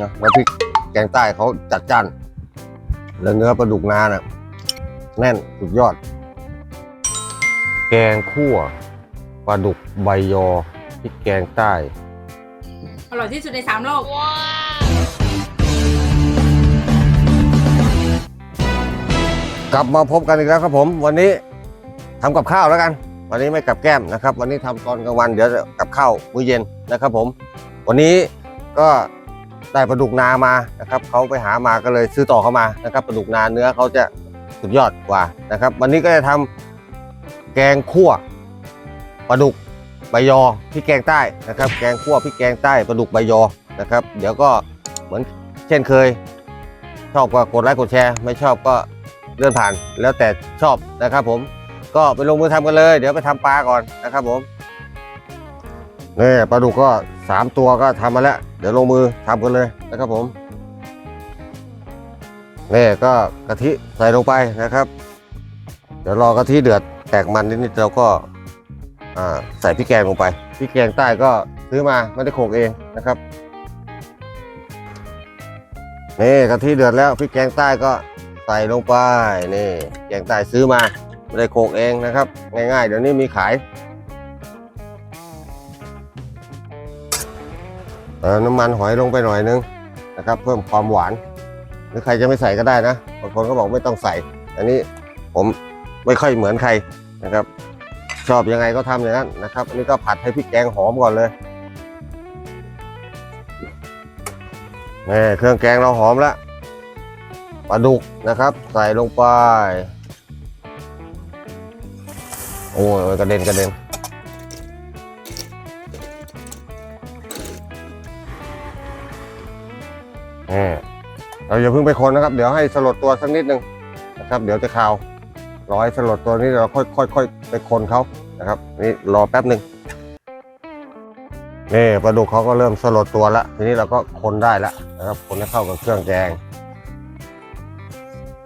นะแล้วพริกแกงใต้เขาจัดจ้าน แล้วเนื้อปลาดุกนาน่ะแน่นสุดยอด แกงคั่วปลาดุกใบยอพริกแกงใต้ อร่อยที่สุดในสามโลก กลับมาพบกันอีกแล้วครับผม วันนี้ทำกับข้าวแล้วกัน วันนี้ไม่กับแก้มนะครับ วันนี้ทำตอนกลางวันเดี๋ยวจะกับข้าวมื้อเย็นนะครับ ผม วันนี้ก็ได้ปลาดุกนามานะครับเขาไปหามาก็เลยซื้อต่อเข้ามานะครับปลาดุกนาเนื้อเขาจะสุดยอดกว่านะครับ วันนี้ก็จะทำแกงคั่วปลาดุกใบยอพริกแกงใต้นะครับ แกงคั่วพริกแกงใต้ปลาดุกใบยอนะครับ เดี๋ยวก็เหมือนเช่นเคย ชอบก็กดไลค์กดแชร์ ไม่ชอบก็เลื่อนผ่านแล้วแต่ชอบนะครับผม ก็ไปลงมือทำกันเลย เดี๋ยวไปทำปลาก่อนนะครับผมนี่ปลาดุกก็สามตัวก็ทำมาแล้ว เดี๋ยวลงมือทำกันเลยนะครับผมนี่ก็กะทิใส่ลงไปนะครับ เดี๋ยวรอกะทิเดือดแตกมันนิดๆเราก็ใส่พริกแกงลงไปพริกแกงใต้ก็ซื้อมาไม่ได้โขกเองนะครับนี่กะทิเดือดแล้วพริกแกงใต้ก็ใส่ลงไปนี่แกงใต้ซื้อมา ไม่ได้โขกเองนะครับ ง่ายๆ เดี๋ยวนี้มีขายเติมน้ำมันหอยลงไปหน่อยนึงนะครับ เพิ่มความหวาน หรือใครจะไม่ใส่ก็ได้นะบางคนก็บอกไม่ต้องใส่ อันนี้ผมไม่ค่อยเหมือนใครนะครับ ชอบยังไงก็ทำอย่างนั้นนะครับอันนี้ก็ผัดให้พริกแกงหอมก่อนเลยนี่เครื่องแกงเราหอมแล้วปลาดุกนะครับ ใส่ลงไป โอ้ยกระเด็นกระเด็นนี่เราอย่าเพิ่งไปคนนะครับ เดี๋ยวให้สลดตัวสักนิดนึงนะครับ เดี๋ยวจะคาวรอให้สลดตัวนี้เราค่อยค่อยค่อยไปคนเขานะครับ นี่รอแป๊บหนึ่งนี่ปลาดุกเขาก็เริ่มสลดตัวแล้วทีนี้เราก็คนได้แล้วนะครับ คนให้เข้ากับเครื่องแกง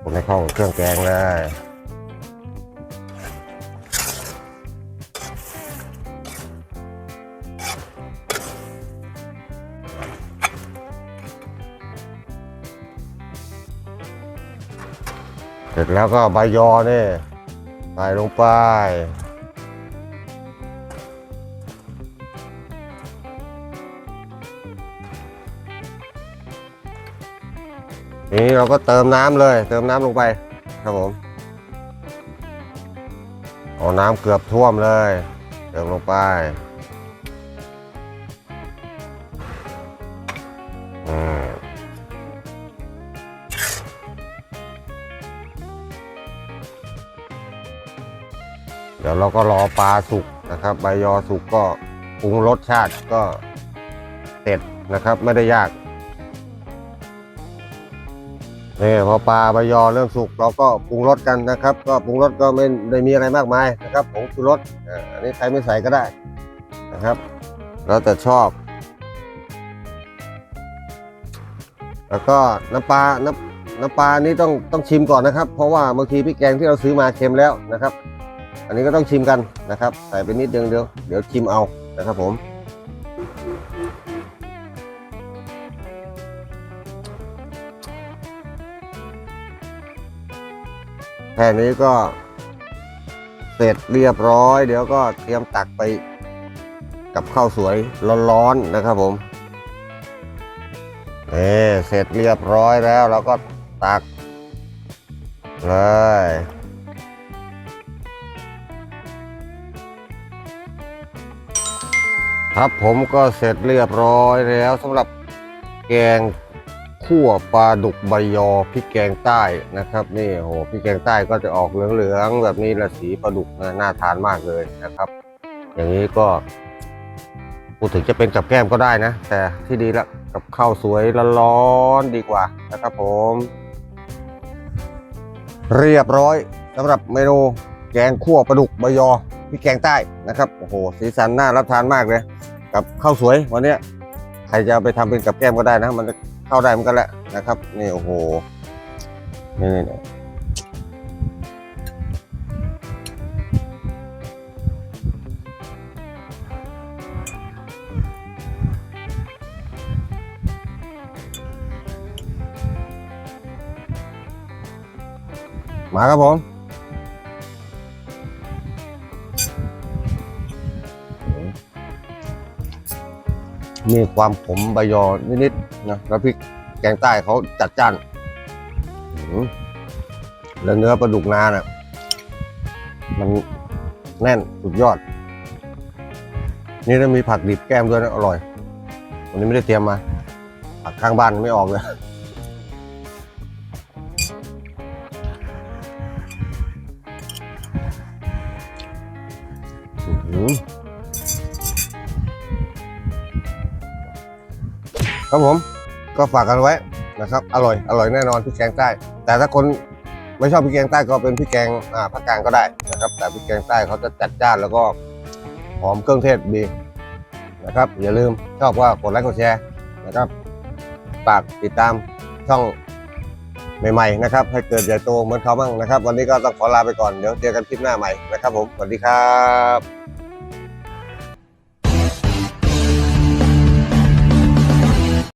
คนให้เข้ากับเครื่องแกงเลย สร็จแล้วก็ใบยอนี่ใส่ลงไป นี้เราก็เติมน้ำเลย เติมน้ำลงไปครับผมเอาน้ำเกือบท่วมเลย เติมลงไปอืม ดี๋ยวเราก็รอปลาสุกนะครับ ใบยอสุกก็ปรุงรสชาติก็เสร็จนะครับไม่ได้ยากนี่พอปลาใบยอเริ่มสุกเราก็ปรุงรสกันนะครับ ก็ปรุงรสก็ไม่ได้มีอะไรมากมายนะครับผงชูรสอันนี้ใครไม่ใส่ก็ได้นะครับแล้วแต่ชอบ แล้วก็น้ำปลาน้ำน้ำปลานี้ต้องต้องชิมก่อนนะครับ เพราะว่าบางทีพริกแกงที่เราซื้อมาเค็มแล้วนะครับ อันนี้ก็ต้องชิมกันนะครับ ใส่ไปนิดเดียวเดี๋ยวเดี๋ยวชิมเอานะครับผมแค่นี้ก็เสร็จเรียบร้อย เดี๋ยวก็เตรียมตักไปกับข้าวสวยร้อนๆนะครับผมนี่เสร็จเรียบร้อยแล้วเราก็ตักเลย ครับผมก็เสร็จเรียบร้อยแล้วสำหรับแกงคั่วปลาดุกใบยอพริกแกงใต้นะครับ นี่โหพริกแกงใต้ก็จะออกเหลืองๆแบบนี้ละสีปลาดุกนะน่าทานมากเลยนะครับ อย่างนี้ก็พูดถึงจะเป็นกับแก้มก็ได้นะ แต่ที่ดีละกับข้าวสวยร้อนๆดีกว่านะครับผม เรียบร้อยสำหรับเมนูแกงคั่วปลาดุกใบยอ พริกแกงใต้นะครับโอ้โหสีสันน่ารับทานมากเลย กับข้าวสวยวันนี้ใครจะไปทำเป็นกับแก้มก็ได้นะ มันเข้าได้มันก็แหละนะครับนี่โอ้โหนี่นี่มาครับผม มีความขมใบยอนิดๆนะแล้วพริกแกงใต้เขาจัดจ้านแล้วเนื้อปลาดุกนาเน่ะมันแน่นสุดยอด นี่ถ้ามีผักดิบแก้มด้วยนะอร่อย วันนี้ไม่ได้เตรียมมา ผักข้างบ้านไม่ออกเลย ครับผมก็ฝากกันไว้นะครับ อร่อยอร่อยแน่นอนพริกแกงใต้ แต่ถ้าคนไม่ชอบพริกแกงใต้ก็เป็นพริกแกงอ่าภาคกลางก็ได้นะครับ แต่พริกแกงใต้เขาจะจัดจ้านแล้วก็หอมเครื่องเทศดีนะครับ อย่าลืมชอบก็กดไลค์กดแชร์นะครับฝากติดตามช่องใหม่ๆนะครับ ให้เกิดใหญ่โตเหมือนเขาบ้างนะครับ วันนี้ก็ต้องขอลาไปก่อนเดี๋ยวเจอกันคลิปหน้าใหม่นะครับผมสวัสดีครับ